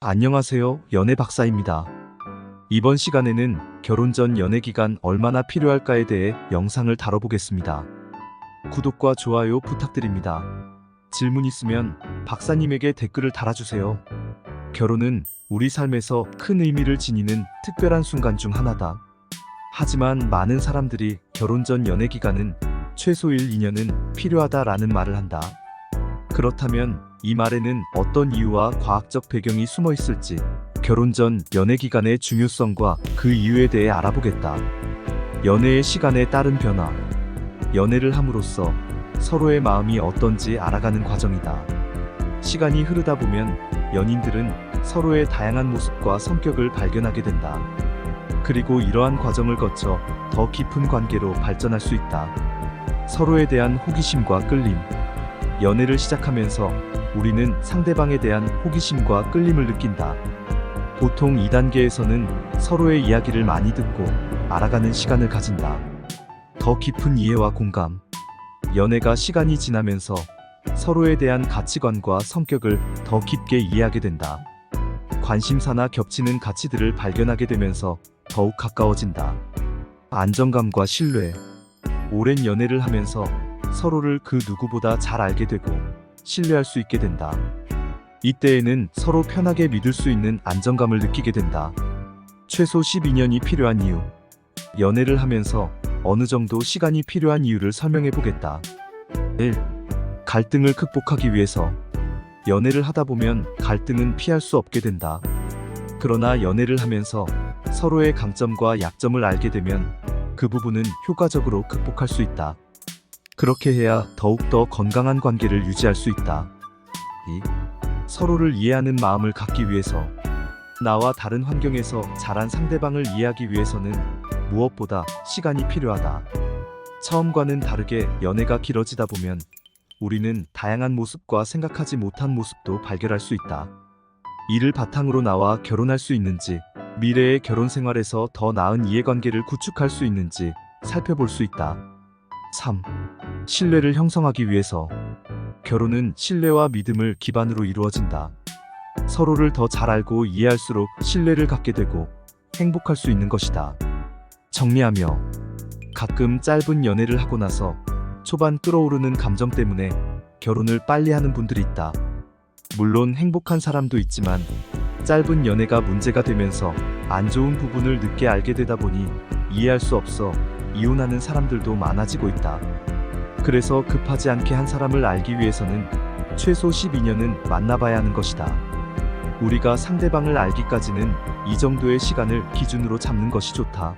안녕하세요. 연애 박사입니다. 이번 시간에는 결혼 전 연애 기간 얼마나 필요할까에 대해 영상을 다뤄보겠습니다. 구독과 좋아요 부탁드립니다. 질문 있으면 박사님에게 댓글을 달아주세요. 결혼은 우리 삶에서 큰 의미를 지니는 특별한 순간 중 하나다. 하지만 많은 사람들이 결혼 전 연애 기간은 최소 1, 2년은 필요하다라는 말을 한다. 그렇다면 이 말에는 어떤 이유와 과학적 배경이 숨어 있을지 결혼 전 연애 기간의 중요성과 그 이유에 대해 알아보겠다. 연애의 시간에 따른 변화. 연애를 함으로써 서로의 마음이 어떤지 알아가는 과정이다. 시간이 흐르다 보면 연인들은 서로의 다양한 모습과 성격을 발견하게 된다. 그리고 이러한 과정을 거쳐 더 깊은 관계로 발전할 수 있다. 서로에 대한 호기심과 끌림. 연애를 시작하면서 우리는 상대방에 대한 호기심과 끌림을 느낀다. 보통 2단계에서는 서로의 이야기를 많이 듣고 알아가는 시간을 가진다. 더 깊은 이해와 공감. 연애가 시간이 지나면서 서로에 대한 가치관과 성격을 더 깊게 이해하게 된다. 관심사나 겹치는 가치들을 발견하게 되면서 더욱 가까워진다. 안정감과 신뢰. 오랜 연애를 하면서 서로를 그 누구보다 잘 알게 되고 신뢰할 수 있게 된다. 이때에는 서로 편하게 믿을 수 있는 안정감을 느끼게 된다. 최소 12년이 필요한 이유. 연애를 하면서 어느 정도 시간이 필요한 이유를 설명해 보겠다. 1. 갈등을 극복하기 위해서. 연애를 하다 보면 갈등은 피할 수 없게 된다. 그러나 연애를 하면서 서로의 강점과 약점을 알게 되면 그 부분은 효과적으로 극복할 수 있다. 그렇게 해야 더욱더 건강한 관계를 유지할 수 있다. 2. 서로를 이해하는 마음을 갖기 위해서 나와 다른 환경에서 자란 상대방을 이해하기 위해서는 무엇보다 시간이 필요하다. 처음과는 다르게 연애가 길어지다 보면 우리는 다양한 모습과 생각하지 못한 모습도 발견할 수 있다. 이를 바탕으로 나와 결혼할 수 있는지, 미래의 결혼 생활에서 더 나은 이해관계를 구축할 수 있는지 살펴볼 수 있다. 3. 신뢰를 형성하기 위해서 결혼은 신뢰와 믿음을 기반으로 이루어진다. 서로를 더 잘 알고 이해할수록 신뢰를 갖게 되고 행복할 수 있는 것이다. 정리하며 가끔 짧은 연애를 하고 나서 초반 끓어오르는 감정 때문에 결혼을 빨리 하는 분들이 있다. 물론 행복한 사람도 있지만 짧은 연애가 문제가 되면서 안 좋은 부분을 늦게 알게 되다 보니 이해할 수 없어 이혼하는 사람들도 많아지고 있다. 그래서 급하지 않게 한 사람을 알기 위해서는 최소 12년은 만나봐야 하는 것이다. 우리가 상대방을 알기까지는 이 정도의 시간을 기준으로 잡는 것이 좋다.